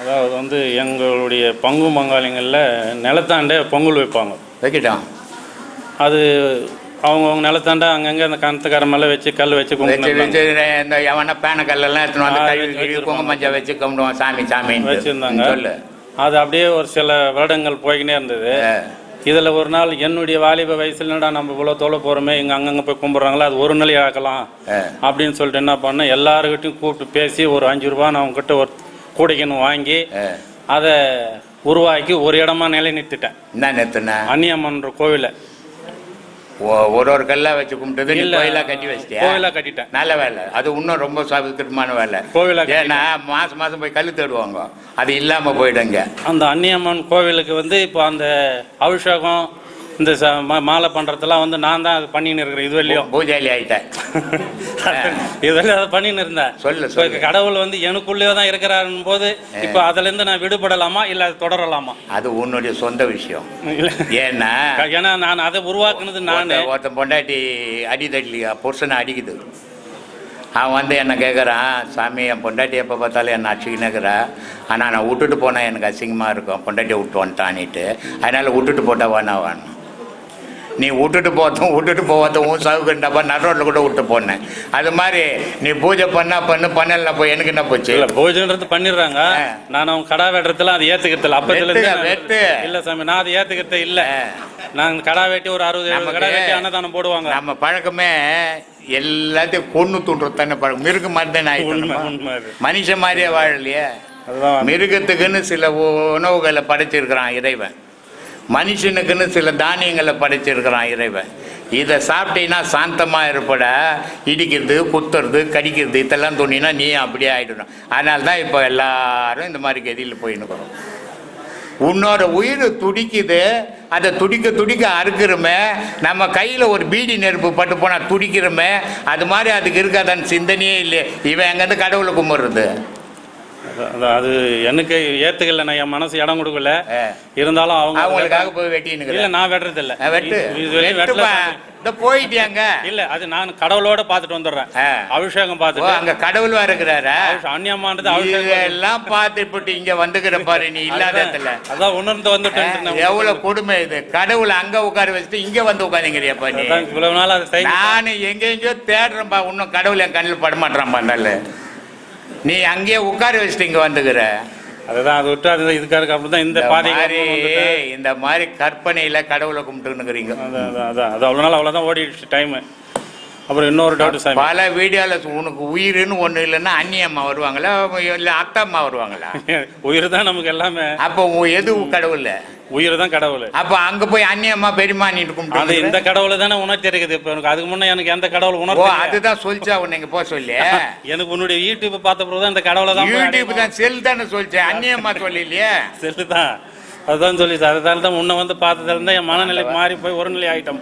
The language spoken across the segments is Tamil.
அதாவது வந்து எங்களுடைய பங்கு பங்காளிங்களில் நிலத்தாண்டே பொங்கல் வைப்பாங்க. வைக்கட்டும் அது அவங்கவுங்க நிலத்தாண்டா அங்கங்கே அந்த கணத்துக்கார மேலே வச்சு கல் வச்சு கும்பிட்டு இந்த எவன பேன கல்லெல்லாம் எடுத்துன்னு வந்து. குங்கும மஞ்சள் வச்சு கும்பிடுவோம் சாமி சாமி வச்சுருந்தாங்க. அது அப்படியே ஒரு சில வருடங்கள் போய்க்கினே இருந்தது. இதில் ஒரு நாள் என்னுடைய வாலிப வயசுலடா நம்ம இவ்வளோ தொலை போகிறோமே இங்கே அங்கங்கே போய் கும்பிட்றாங்களா அது ஒரு நிலை ஆக்கலாம். அப்படின்னு சொல்லிட்டு என்ன பண்ணேன் எல்லாருக்கிட்டையும் கூப்பிட்டு பேசி ஒரு அஞ்சு ரூபா நான் அவங்ககிட்ட ஒரு கூடைக்கணும் வாங்கி. அதை உருவாக்கி ஒரு இடமா நிலை நிறுத்திட்டேன் என்ன நிறுத்தின? அன்னியம்மன்ற கோவிலை. ஒரு ஒரு கல்லா வச்சு கும்பிட்டது நீ. கோயிலா கட்டி வச்சிட்டியா? கோவிலா கட்டிட்டேன். நல்ல வேலை. அது இன்னும் ரொம்ப சவித்திரமான வேலை. கோவிலா ஏன்னா மாசம் மாசம் போய் கல் தேடுவாங்க. அது இல்லாம போயிடுங்க. அந்த அன்னியம்மன் கோவிலுக்கு வந்து இப்போ அந்த அபிஷேகம் இந்த ச- மா- மாலை பண்றதெல்லாம் வந்து நான் தான் அது பண்ணின்னு இருக்கிறேன் இது வரையும் பூஜாலி ஆயிட்டேன் இது வரையும் அதை பண்ணின்னு இருந்தேன். சொல்லு, இப்போ சொல்லு. கடவுள் வந்து எனக்குள்ளே தான் இருக்கிறாருன்னு போது இப்போ அதுல இருந்து நான் விடுபடலாமா இல்ல அது தொடரலாமா? அது உன்னுடைய சொந்த விஷயம். இல்ல. ஏன்னா ஏன்னா நான் அதை உருவாக்குனது நானு. ஒருத்தன் ஒருத்தன் பொண்டாட்டி அடி தட்டலியா புருஷனை அடிக்குது. அவன் வந்து என்ன கேட்குறான் சாமி என் பொண்டாட்டி எப்போ பார்த்தாலும் என்னை அடிச்சுக்கினுக்கிறா ஆனால் நான் விட்டுட்டு போனால் எனக்கு அசிங்கமாக இருக்கும். பொண்டாட்டியை விட்டு வந்துட்டான்னுட்டு. அதனால் விட்டுட்டு போட்டால் வேணா வேணும் நீ விட்டுட்டு போகிறதும் விட்டுட்டு போகிறதும் உன் சவுக்குண்டப்பா நடுரோட்டில் கூட விட்டு போனேன். அது மாதிரி நீ பூஜை பண்ணா பண்ணு பண்ணல போய் எனக்கு என்ன போச்சு? இல்ல பூஜைன்றது பண்ணிடுறாங்க. நான் அவங்க கடா வெட்டுறதுல அது ஏத்துக்கிறது இல்ல அப்பத்துல வெட்டு. இல்ல சாமி நான் அது ஏத்துக்கிறது இல்ல. நான் கடா வெட்டி ஒரு அறுபது எழுபது கடா வெட்டி அன்னதானம் போடுவாங்க. நம்ம பழக்கமே எல்லாத்தையும் கொன்று தூண்டுறது தானே பழக்கம். மிருக மாதிரி தானே அது. மனுஷன் மாதிரியே வாழலையே? மிருகத்துக்குன்னு சில உணவுகளை படைச்சிருக்கிறான் இறைவன். மனுஷனுக்குன்னு சில தானியங்களை படைச்சிருக்கிறான் இறைவன். இதை சாப்பிட்டீங்கன்னா சாந்தமாக இருப்பட. இடிக்கிறது குத்துறது கடிக்கிறது இதெல்லாம் தோணினா நீ அப்படியே ஆகிடணும் அதனால தான் இப்போ எல்லாரும் இந்த மாதிரி கதியில் போயின்னுக்கிறோம் உன்னோட உயிர் துடிக்குது. அதை துடிக்க துடிக்க அறுக்கிறோமே. நம்ம கையில் ஒரு பீடி நெருப்பு பட்டு போனால் துடிக்கிறோமே. அது மாதிரி அதுக்கு இருக்காதான்னு சிந்தனையே இல்லை இவன் எங்கேருந்து கடவுளை கும்பிட்றது? அது- அது- எனக்கு ஏத்துக்கல நான் என் மனசு இடம் கொடுக்கல. இருந்தாலும் அவங்க அவங்களுக்காக போய் இல்ல வெட்டின்னு நான் வெட்டுறது இல்ல வெட்டு. இந்த போயிட்டியாங்க? இல்ல அது நான் கடவுளோட பார்த்துட்டு வந்துடுறேன். அபிஷேகம் பார்த்துட்டு. அங்க கடவுள் இருக்கிறாரா? அபிஷே- அந்நியமானது அபிஷேகம் இதெல்லாம் பார்த்துட்டு. இங்க வந்துக்கிற பாரு நீ இல்லாத இடத்துல. அதான் அதான் உணர்ந்து வந்துட்டேன் எவ்வளவு கொடுமை இது. கடவுள் அங்க உட்கார வச்சுட்டு இங்க வந்து உட்காந்துங்கிறியப்பா நீ? அதான் இவ்வளவு நாள் அதை நானு எங்க எங்கேயோ தேடுறேன்பா. இன்னும் கடவுள் என் கண்ணில் படமாட்டான்பா நல்ல நீ அங்கேயே உட்கார வச்சுட்டு இங்க வந்துக்கிற. அதுதான் அதை விட்டு அது இதுக்காக அப்படி தான் இந்த பாதை இந்த மாதிரி கற்பனையில கடவுளை கும்பிட்டுன்னுக்குறீங்க அதான் அதான் அதான். அது அவ்வளோ நாள் அவ்வளோதான் ஓடிடுச்சு டைமு அப்புறம் இன்னொரு டவுட் சாமி. பல வீடியோவில் உனக்கு உயிர்னு ஒண்ணு இல்லைன்னா அண்ணி அம்மா வருவாங்களா இல்லை அத்தை அம்மா வருவாங்களா? உயிர் தான் நமக்கு எல்லாமே. அப்போ எது கடவுள்? உயிர் தான் கடவுள். அப்போ அங்க போய் அண்ணி அம்மா பெரியம்மா நீட்டு அது கும்பிட்டு இந்த கடவுளை தானே உணர்த்தி இருக்குது இப்போ எனக்கு அதுக்கு முன்னே எனக்கு எந்த கடவுள் ஓ உணர்த்தி அதுதான் சொல்லிச்சா உன்னை இங்க போக சொல்லி. எனக்கு உன்னுடைய யூடியூப் பார்த்த பிறகு தான் இந்த கடவுளை தான் யூடியூப் தான் செல் தானே சொல்லிச்சேன் அண்ணி அம்மா சொல்லலையே. சரி தான் அதுதான் சொல்லி அதனால தான் முன்ன வந்து பார்த்ததுல இருந்தா என் மனநிலை மாறி போய் ஒரு நிலை ஆயிட்டோம்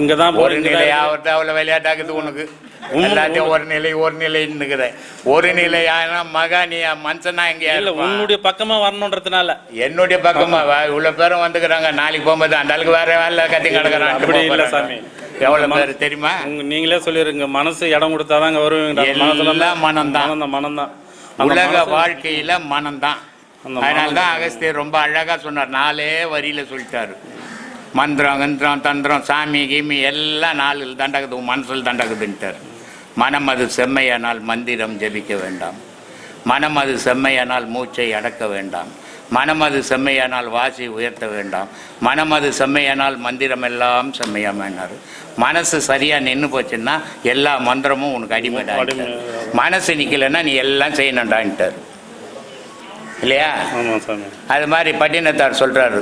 இங்க தான் ஒரு நிலை ஆகிறது அவ்வளவு விளையாட்டாக்குது உனக்கு? எல்லாத்தையும் ஒரு நிலை ஒரு நிலைன்னுக்குற ஒரு நிலை ஆனா மகா நீ மனுஷனா எங்க இல்ல உன்னுடைய பக்கமா வரணுன்றதுனால. என்னுடைய பக்கமா இவ்வளவு பேரும் வந்துக்கிறாங்க. நாளைக்கு போகும்போது அந்த ஆளுக்கு வேற வேலை கட்டி கிடக்குறான். அப்படி இல்ல சாமி. எவ்வளவு பேர் தெரியுமா? நீங்களே சொல்லிருங்க. மனசு இடம் கொடுத்தாதாங்க வருவீங்க. எல்லாம் மனம்தான். மனம்தான் மனம்தான். அந்த உலக வாழ்க்கையில மனம்தான். அந்த அதனால தான் அகஸ்தியர் ரொம்ப அழகா சொன்னார். நாலே வரியில சொல்லிட்டாரு. மந்திரம் கந்திரம் தந்திரம் சாமி கீமி எல்லாம் நாளில் தண்டகுது. உன் மனசில் தண்டகுதுன்ட்டார். மனம் அது செம்மையானால் மந்திரம் ஜெபிக்க வேண்டாம். மனம் அது செம்மையானால் மூச்சை அடக்க வேண்டாம். மனம் அது செம்மையானால் வாசி உயர்த்த வேண்டாம். மனம் அது செம்மையானால் மந்திரம் எல்லாம் செம்மையாமன்னாரு மனசு சரியா நின்று போச்சுன்னா எல்லா மந்திரமும் உனக்கு அடிமைடா அடிமை. மனசு நிக்கலைன்னா நீ எல்லாம் செய்யணும்டான்ட்டார். இல்லையா? சாமி. அது மாதிரி பட்டினத்தார் சொல்கிறாரு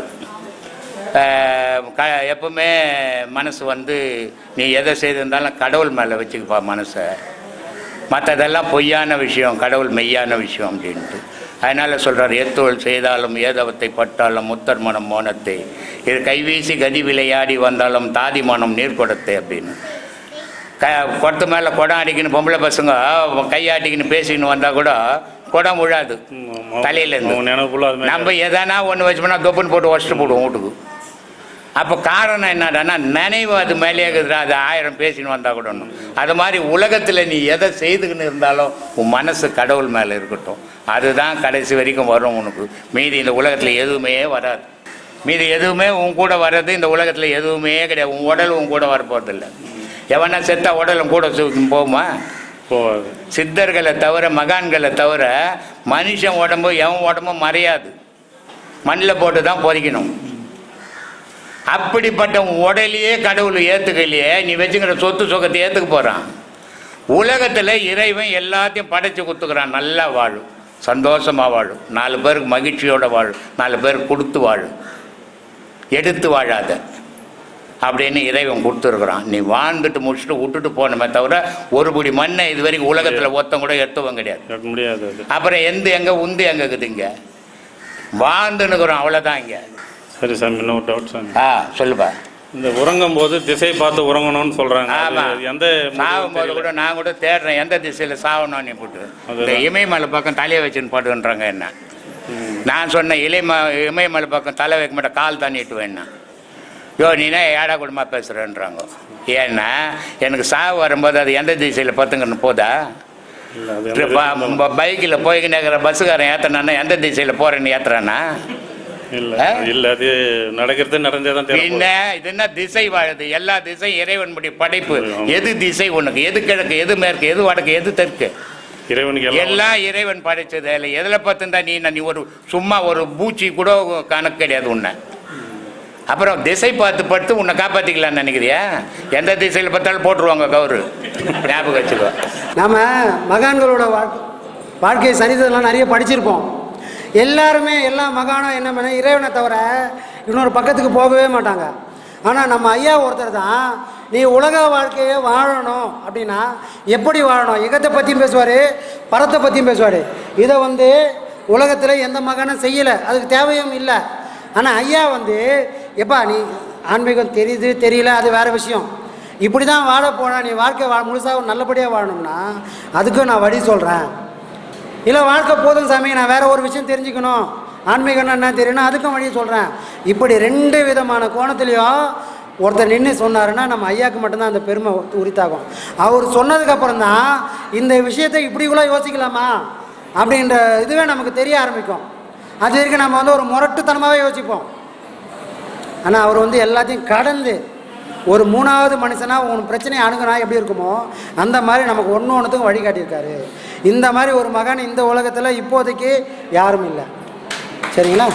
க எப்பவுமே மனசு வந்து நீ எதை செய்திருந்தாலும் கடவுள் மேலே வச்சுக்கப்பா மனசை. மற்றதெல்லாம் பொய்யான விஷயம் கடவுள் மெய்யான விஷயம் அப்படின்ட்டு. அதனால் சொல்கிறார் எத்தொழில் செய்தாலும் ஏதவத்தை பட்டாலும் முத்தர் மனம் மோனத்தை. இது கைவீசி கதி விளையாடி வந்தாலும் தாதி மனம் நீர்க்குடத்தை அப்படின்னு. க குடத்து மேலே குடம் அடிக்கணும் பொம்பளை பசங்க கையாட்டிக்கின்னு பேசிக்கின்னு வந்தால் கூட குடம் விழாது தலையிலேருந்து. நம்ம எதனா ஒன்று வச்சோம்னா தொப்புன்னு போட்டு உடச்சிட்டு போடுவோம் வீட்டுக்கு. அப்போ காரணம் என்னடான்னா நினைவு அது மேலே இருக்குதுடா அது ஆயிரம் பேசின்னு வந்தால் கூட ஒன்றும் அது மாதிரி உலகத்தில் நீ எதை செய்துக்கின்னு இருந்தாலும் உன் மனசு கடவுள் மேலே இருக்கட்டும். அதுதான் கடைசி வரைக்கும் வரும் உனக்கு. மீதி இந்த உலகத்தில் எதுவுமே வராது. மீதி எதுவுமே உன் கூட வர்றது இந்த உலகத்தில் எதுவுமே கிடையாது. உன் உடல் உன் கூட வரப்போறதில்ல. எவனா செத்தா உடலும் கூட போகுமா? போகாது சித்தர்களை தவிர மகான்களை தவிர மனுஷன் உடம்பு எவன் உடம்பும் மறையாது. மண்ணில் போட்டு தான் பொறிக்கணும். அப்படிப்பட்ட உடலையே கடவுள் ஏற்றுக்கலையே நீ வச்சுக்கிற சொத்து சுகத்தை ஏற்றுக்க போகிறான் உலகத்தில் இறைவன் எல்லாத்தையும் படைச்சு கொடுத்துக்கிறான் நல்லா வாழும் சந்தோஷமாக வாழும் நாலு பேருக்கு மகிழ்ச்சியோட வாழும் நாலு பேருக்கு கொடுத்து வாழும் எடுத்து வாழாத. அப்படின்னு இறைவன் கொடுத்துருக்குறான். நீ வாழ்ந்துட்டு முடிச்சுட்டு விட்டுட்டு போனமே தவிர ஒரு பிடி மண்ணை இது வரைக்கும் உலகத்தில் ஒருத்தன் கூட எடுத்தவன் கிடையாது. முடியாது அப்புறம் எந்த எங்கே உந்து எங்கே இருக்குது இங்கே? வாழ்ந்துன்னுக்குறோம் அவ்வளோதான் இங்கே. சரி சாமி இன்னொரு டவுட் சாமி. ஆ சொல்லுப்பா. இந்த உறங்கும் போது திசை பார்த்து உறங்கணும்னு சொல்றாங்க. அது ஆமா. எந்த சாகும் போது கூட நான் கூட தேடுறேன் எந்த திசையில் சாகணும் நீ போட்டு. இந்த. இமயமலை பக்கம் தலையை வச்சுன்னு போட்டுன்றாங்க என்ன? நான் சொன்னேன் இலைம இமயமலை பக்கம் தலை வைக்க மாட்டேன் கால் தான் நீட்டுவேன்னா யோ நீனே ஏடா குடும்பமாக பேசுகிறேன்றாங்க ஏன்னா எனக்கு சாவு வரும்போது அது எந்த திசையில் பத்துங்கன்னு போதா? பைக்கில் போய்க்கின்னு இருக்கிற பஸ்ஸுக்காரன் ஏற்றுனானா எந்த திசையில் போகிறேன்னு ஏற்றுறானா இல்ல ஆ? இல்ல அது நடக்கிறது என்ன? திசை வாழுது? எல்லா திசையும் இறைவனுடைய படைப்பு. எது திசை உனக்கு? எது கிழக்கு? எது மேற்கு? எது வடக்கு? எது தெற்கு? இறைவனுக்கு எல்லாம் எல்லாம் இறைவன் படைச்சது. இல்லை எதில் பார்த்துருந்தா நீ நீ ஒரு சும்மா ஒரு பூச்சி கூட கணக்கு கிடையாது உன்னை. அப்புறம் திசை பார்த்து படுத்து உன்னை காப்பாற்றிக்கலாம்னு நினைக்கிறியா? எந்த திசையில் பார்த்தாலும் போட்டுருவாங்க கவுரு. ஞாபகம் வச்சுக்கோ. நாம் மகான்களோட வாழ்க்கை வாழ்க்கை சரிதெல்லாம் நிறைய படிச்சிருப்போம். எல்லாருமே எல்லா மகானும் என்ன பண்ண இறைவனை தவிர இன்னொரு பக்கத்துக்கு போகவே மாட்டாங்க. ஆனால் நம்ம ஐயா ஒருத்தர் தான் நீ உலக வாழ்க்கையை வாழணும் அப்படின்னா எப்படி வாழணும்? இகத்தை பற்றியும் பேசுவார் பரத்தை பற்றியும் பேசுவார். இதை வந்து உலகத்தில் எந்த மகானும் செய்யலை. அதுக்கு தேவையும் இல்லை. ஆனால் ஐயா வந்து எப்பா நீ ஆன்மீகம் தெரியுது தெரியல அது வேறு விஷயம். இப்படி தான் வாழ நீ வாழ்க்கை வா முழுசாக நல்லபடியாக வாழணும்னா அதுக்கும் நான் வழி சொல்கிறேன் இல்லை வாழ்க்கை போதும் சாமி நான் வேறு ஒரு விஷயம் தெரிஞ்சுக்கணும். ஆன்மீகம்னா என்ன தெரியணும் அதுக்கும் வழி சொல்கிறேன் இப்படி ரெண்டு விதமான கோணத்துலேயும் ஒருத்தர் நின்று சொன்னாருன்னா நம்ம ஐயாவுக்கு மட்டும்தான் அந்த பெருமை உரித்தாகும். அவர் சொன்னதுக்கப்புறம் தான் இந்த விஷயத்தை இப்படி கூட யோசிக்கலாமா? அப்படின்ற இதுவே நமக்கு தெரிய ஆரம்பிக்கும். அது வரைக்கும் நம்ம வந்து ஒரு முரட்டுத்தனமாகவே யோசிப்போம். ஆனால் அவர் வந்து எல்லாத்தையும் கடந்து ஒரு மூணாவது மனுஷனாக உன் பிரச்சனையை அணுகுனா எப்படி இருக்குமோ அந்த மாதிரி நமக்கு ஒன்று ஒன்றுத்துக்கும் வழிகாட்டியிருக்காரு இந்த மாதிரி ஒரு மகன் இந்த உலகத்தில் இப்போதைக்கு யாரும் இல்லை. சரிங்களா?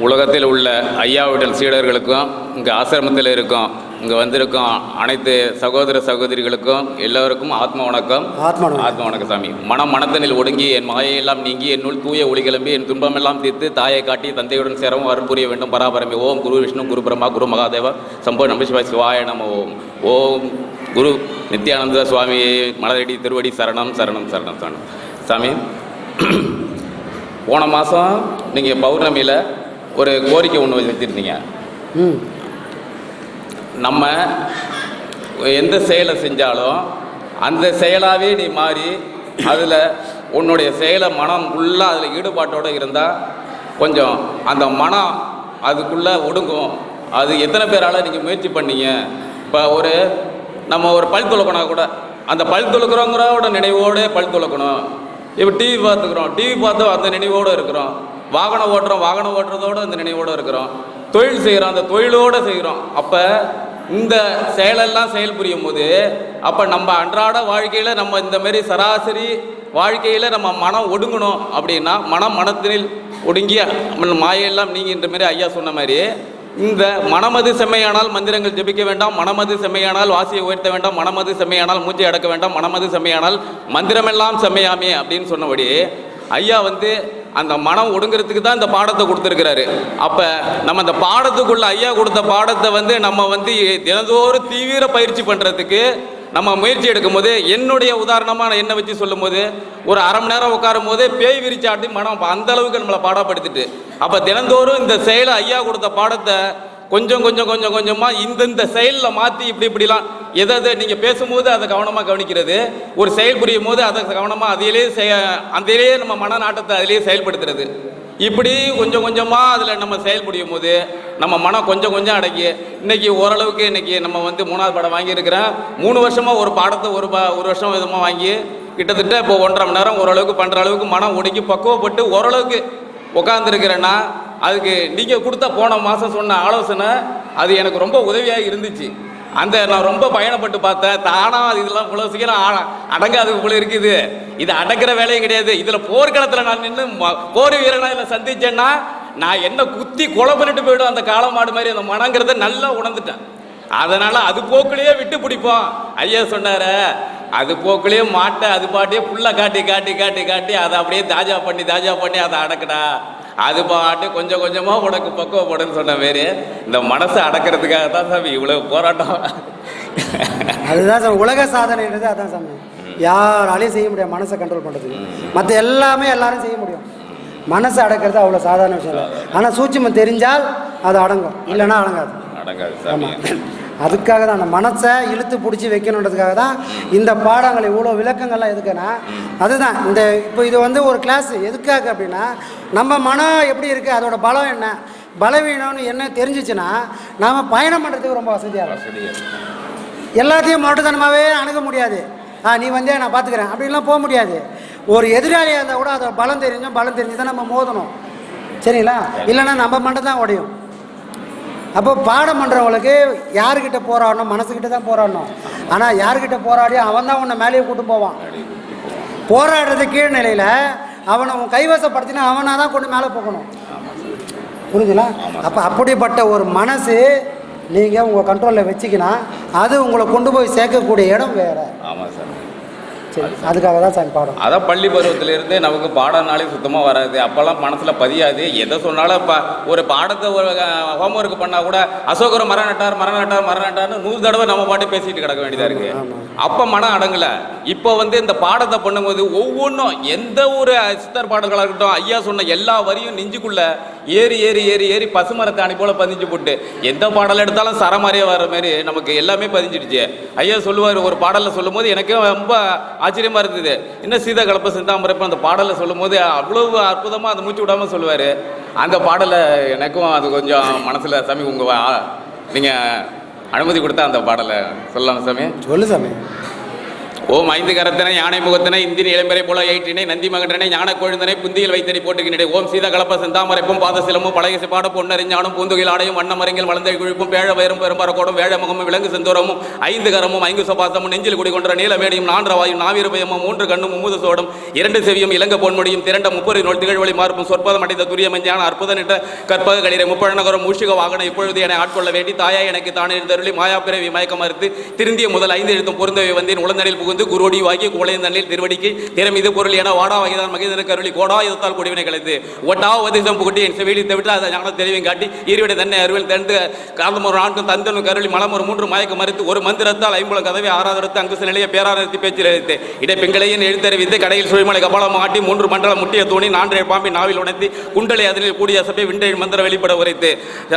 உலகத்தில் உள்ள ஐயாவிடல் சீடர்களுக்கும் இங்கே ஆசிரமத்தில் இருக்கும் இங்கே வந்திருக்கும் அனைத்து சகோதர சகோதரிகளுக்கும் எல்லோருக்கும் ஆத்ம வணக்கம். ஆத்மா வணக்கம். சாமி. மனம் மனத்தனில் ஒடுங்கி என் மாயையெல்லாம் நீங்கி என்னுள் தூய ஒளி கிளம்பி என் துன்பமெல்லாம் தீர்த்து தாயை காட்டி தந்தையுடன் சேரவும் அருள் புரிய வேண்டும் பராபரமே ஓம் குரு விஷ்ணு குரு பிரம்மா குரு மகாதேவா சம்போ நமசிவாய் சிவாய நம ஓம் ஓம் குரு நித்யானந்த சுவாமி மலரடி திருவடி சரணம் சரணம் சரணம் சரணம். சாமி போன மாதம் நீங்கள் பௌர்ணமியில் ஒரு கோரிக்கை ஒன்று வச்சுருந்தீங்க. நம்ம எந்த செயலை செஞ்சாலும் அந்த செயலாகவே நீ மாறி அதில் உன்னுடைய செயலை மனம் ஃபுல்லாக அதில் ஈடுபாட்டோடு இருந்தால் கொஞ்சம் அந்த மனம் அதுக்குள்ளே ஒடுங்கும். அது எத்தனை பேரால் நீங்கள் முயற்சி பண்ணீங்க? இப்போ ஒரு நம்ம ஒரு பல் துளக்கணும் கூட அந்த பல் துளக்குறவங்களோட நினைவோடே பல் துளக்கணும் இப்போ டிவி பார்த்துக்குறோம். டிவி பார்த்து அந்த நினைவோடு இருக்கிறோம். வாகனம் ஓட்டுறோம் வாகனம் ஓட்டுறதோட அந்த நினைவோடு இருக்கிறோம். தொழில் செய்கிறோம் அந்த தொழிலோடு செய்கிறோம் அப்போ இந்த செயலெல்லாம் செயல் புரியும் போது அப்போ நம்ம அன்றாட வாழ்க்கையில் நம்ம இந்த மாரி சராசரி வாழ்க்கையில் நம்ம மனம் ஒடுங்கணும் அப்படின்னா மனம் மனத்தினில் ஒடுங்கிய மாயெல்லாம் நீங்கின்ற மாதிரி ஐயா சொன்ன மாதிரி இந்த மனமது செம்மையானால் மந்திரங்கள் ஜெபிக்க வேண்டாம் மனமது செம்மையானால் வாசியை உயர்த்த வேண்டாம் மனமது செம்மையானால் மூச்சை அடக்க வேண்டாம் மனமது செம்மையானால் மந்திரமெல்லாம் செம்மையாமே அப்படின்னு சொன்னபடி ஐயா வந்து அந்த மனம் ஒடுங்கிறதுக்கு தான் இந்த பாடத்தை கொடுத்துருக்கிறாரு. அப்போ நம்ம அந்த பாடத்துக்குள்ள ஐயா கொடுத்த பாடத்தை வந்து நம்ம வந்து தினந்தோறும் தீவிர பயிற்சி பண்ணுறதுக்கு நம்ம முயற்சி எடுக்கும் போது என்னுடைய உதாரணமாக நான் என்ன வச்சு சொல்லும்போது ஒரு அரை மணி நேரம் உட்காரும் போதே பேய் விரிச்சாட்டி மனம் அந்த அளவுக்கு நம்மளை பாடப்படுத்திட்டு. அப்போ தினந்தோறும் இந்த செயலை ஐயா கொடுத்த பாடத்தை கொஞ்சம் கொஞ்சம் கொஞ்சம் கொஞ்சமாக இந்தந்த செயலில் மாற்றி இப்படி இப்படிலாம் எதை எதை நீங்கள் பேசும்போது அதை கவனமாக கவனிக்கிறது. ஒரு செயல் புரியும் போது அதை கவனமாக அதிலே செய அதிலே நம்ம மனநாட்டத்தை அதிலே செயல்படுத்துறது. இப்படி கொஞ்சம் கொஞ்சமாக அதில் நம்ம செயல்புரியும் போது நம்ம மனம் கொஞ்சம் கொஞ்சம் அடக்கி இன்றைக்கி ஓரளவுக்கு இன்னைக்கு நம்ம வந்து மூணாவது படம் வாங்கியிருக்கிறேன். மூணு வருஷமாக ஒரு பாடத்தை ஒரு பா ஒரு வருஷம் விதமாக வாங்கி கிட்டத்தட்ட இப்போ ஒன்றரை மணி நேரம் ஓரளவுக்கு பண்ணுற அளவுக்கு மனம் ஒடுக்கி பக்குவப்பட்டு ஓரளவுக்கு உட்காந்துருக்கிறேன்னா அதுக்கு நீங்கள் கொடுத்த போன மாதம் சொன்ன ஆலோசனை அது எனக்கு ரொம்ப உதவியாக இருந்துச்சு. அந்த நான் ரொம்ப பயணப்பட்டு பார்த்தேன். தானா அது இதெல்லாம் இவ்வளோ சீக்கிரம் அடங்காது இவ்வளோ இருக்குது. இது அடக்கிற வேலையும் கிடையாது. இதில் போர்க்களத்தில் நான் நின்று போர் வீரனா இதில் சந்திச்சேன்னா நான் என்ன குத்தி கொலை பண்ணிட்டு போயிடும் அந்த காலம் மாடு மாதிரி அந்த மனங்கிறத நல்லா உணர்ந்துட்டேன். அதனால் அது போக்குலேயே விட்டு பிடிப்போம். ஐயா சொன்னார் அது போக்குலேயே மாட்டை அது பாட்டியே புள்ள காட்டி காட்டி காட்டி காட்டி அதை அப்படியே தாஜா பண்ணி தாஜா பண்ணி அதை அடக்கடா. அது பாட்டு கொஞ்சம் கொஞ்சமா உனக்கு பக்குவப்படுன்னு சொன்ன மாரி இந்த மனசை அடக்கிறதுக்காக தான் சாமி இவ்வளவு போராட்டம். அதுதான் சாமி உலக சாதனைன்றது அதான் சாமி. யாராலையும் செய்ய முடியாது மனசை கண்ட்ரோல் பண்ணுறதுக்கு மற்ற எல்லாமே எல்லாரும் செய்ய முடியும். மனசை அடக்கிறது அவ்வளோ சாதாரண விஷயம் இல்லை. ஆனால் சூட்சுமம் தெரிஞ்சால் அது அடங்கும். இல்லைன்னா அடங்காது. அடங்காது சாமி. அதுக்காக தான் அந்த மனசை இழுத்து பிடிச்சி வைக்கணுன்றதுக்காக தான் இந்த பாடங்கள் இவ்வளோ விளக்கங்கள்லாம் எதுக்குன்னா அதுதான். இந்த இப்போ இது வந்து ஒரு கிளாஸ் எதுக்காக அப்படின்னா நம்ம மனம் எப்படி இருக்குது அதோட பலம் என்ன பலவீனம்னு என்ன தெரிஞ்சிச்சுன்னா நாம் பயணம் பண்ணுறதுக்கு ரொம்ப வசதியாக இருக்கும். எல்லாத்தையும் மாட்டுத்தனமாகவே அணுக முடியாது. ஆ நீ வந்தே நான் பார்த்துக்கிறேன். அப்படின்லாம் போக முடியாது. ஒரு எதிராளியாக இருந்தால் கூட அதோட பலம் தெரிஞ்சும் பலம் தெரிஞ்சு தான் நம்ம மோதணும். சரிங்களா? இல்லைன்னா நம்ம மட்டும் தான் உடையும். அப்போ பாடம் பண்ணுறவங்களுக்கு யாருக்கிட்ட போராடணும்? மனசுக்கிட்ட தான் போராடணும். ஆனால் யாருக்கிட்ட போராடி அவன் தான் உன்னை மேலேயே கூட்டு போவான். போராடுறது கீழ்நிலையில் அவனை உன் கைவசப்படுத்தினா அவனாக தான் கொண்டு மேலே போகணும். புரிஞ்சுங்களா அப்போ அப்படிப்பட்ட ஒரு மனசு நீங்கள் உங்கள் கண்ட்ரோலில் வச்சுக்கினா அது உங்களை கொண்டு போய் சேர்க்கக்கூடிய இடம் வேறு. ஆமாம் சார். சரி அதுக்காக தான் சாமி பாடம் அதான் பள்ளி பருவத்திலிருந்தே நமக்கு பாடம்னாலே சுத்தமாக வராது. அப்போல்லாம் மனசில் பதியாது. எதை சொன்னாலும் இப்போ ஒரு பாடத்தை ஒரு ஹோம்ஒர்க் பண்ணால் கூட அசோகர் மரம் நட்டார் மரம் நட்டார் மரம் நட்டார்னு நூறு தடவை நம்ம பாட்டு பேசிட்டு கிடக்க வேண்டியதாக இருக்கு. அப்போ மனம் அடங்கல. இப்போ வந்து இந்த பாடத்தை பண்ணும்போது ஒவ்வொன்றும் எந்த ஒரு சித்தர் பாடல்களாக இருக்கட்டும் ஐயா சொன்ன எல்லா வரியும் நெஞ்சுக்குள்ள ஏறி ஏறி ஏறி ஏறி பசுமரத்தாணி போல பதிஞ்சு போட்டு எந்த பாடல் எடுத்தாலும் சரமாரியே வர மாதிரி நமக்கு எல்லாமே பதிஞ்சிடுச்சு. ஐயா சொல்லுவார் ஒரு பாடலில் சொல்லும்போது எனக்கே ரொம்ப ஆச்சரியமா இருந்தது. என்ன சீதா கலப்ப சிந்தாமரப்ப அந்த பாடலை சொல்லும் போது அவ்வளவு அற்புதமாக அந்த மூச்சு விடாம சொல்லுவார். அந்த பாடலை எனக்கும் அது கொஞ்சம் மனசில் சாமி உங்கள் நீங்கள் அனுமதி கொடுத்தா அந்த பாடலை சொல்லலாம் சாமி? சொல்லு சாமி. ஓம் ஐந்து கரத்தனை யானை முகத்தனை இந்தின் இளம்பரை போல ஏற்றினை நந்தி மகன்றனை ஞான கொழுந்தனை புந்தியில் வைத்தடி போட்டுகின்றே ஓம் சீத கலப்ப செந்தாமரைப்பும் பாதசிலமும் பழைய சிப்பாட பொன்னறிஞானும் பூந்துகையில் ஆடையும் வண்ணமரங்கில் வளர்ந்த குழிப்பும் பேழ வயரும் பெரும்பரக்கோடும் வேழ முகமும் விலங்கு செந்தூரமும் ஐந்து கரமும் ஐந்து சபாசமும் நெஞ்சில் குடிகொன்ற நீலமேடியும் நான்றவாயும் நாவீர பயமும் மூன்று கண்ணும் மும்முது சோடும் இரண்டு செவியும் இலங்க பொன்முடியும் திரண்ட முப்பது நோல் திகழ்வழி மார்பும் சொற்பதம் அடைந்த துரிய மஞ்சான அற்புத நின்ற கற்பக களிரை முப்பழநகரம் மூஷிக வாகனம் இப்பொழுது என ஆட்கொள்ள வேண்டி தாயா எனக்கு தானே இருந்தருளி மாயா பிறவி மயக்க மறுத்து திருந்திய முதல் ஐந்து எழுத்தும் பொருந்தவை வந்தேன் உளந்தனில் புகுந்து குருடி வாங்கி கோளையும் தண்ணில் திருவடிக்கு திறமிது பொருள் என வாடா வகைதான் மகிதன கருளி கோடா இதத்தால் குடிவினை கலைத்து. ஒட்டா உபதேசம் புகட்டி என் செவிலி தவிட்டு அதை ஞான தெளிவையும் காட்டி இருவிட தன்னை அருவில் தந்து காலம் ஒரு நான்கும் தந்தனும் கருளி மலம் ஒரு மூன்று மயக்க மறுத்து ஒரு மந்திரத்தால் ஐம்பலம் கதவை ஆறாதரத்து அங்குச நிலைய பேராரத்தி பேச்சில் அழைத்து இடை பெண்களையும் எழுத்தறிவித்து கடையில் சுழிமலை கபாலம் ஆட்டி மூன்று மண்டலம் முட்டிய தூணி நான்கு பாம்பி நாவில் உணர்த்தி குண்டலை அதனில் கூடிய சபை விண்டை மந்திர வெளிப்பட உரைத்து.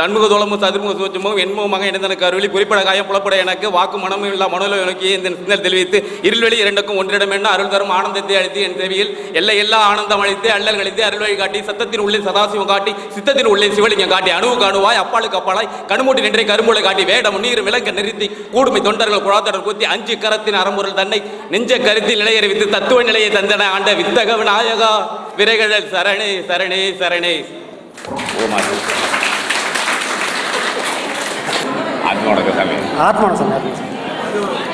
அன்முக தோளமும் சதுர்முக சூச்சமும் எண்முகமாக இணைந்தனுக்கு அருளி. குறிப்பிட காயம் புலப்பட எனக்கு. வாக்கு மனமும் இல்லா மனோல நோக்கி இந்த சிந்தல் தெரிவித்து இருள்வெளி இரண்டுக்கும் ஒன்றிடம் என்ன? அருள் தரும் ஆனந்தத்தை அளித்து என் தேவியில் எல்லை எல்லா ஆனந்தம் அளித்து அள்ளல் கழித்து அருள் வழி காட்டி சத்தத்தின் உள்ளே சதாசிவம் காட்டி சித்தத்தின் உள்ளே சிவலிங்கம் காட்டி அணுவுக்கு அணுவாய் அப்பாளுக்கு அப்பாலாய் கணுமூட்டி நின்றை கரும்புலை காட்டி வேடம் நீர் விலங்க நிறுத்தி கூடுமை தொண்டர்கள் குழாத்தடர் குத்தி அஞ்சு கரத்தின் அறம்பொருள் தன்னை நெஞ்ச கருத்தில் நிலையறிவித்து தத்துவ நிலையை தந்தன ஆண்ட வித்தக விநாயகா விரைகழல் சரணே சரணே சரணே. ஓமாது ஆத்மா வணக்கம் சாமி ஆத்மான சாமி ஆத்மா சாமி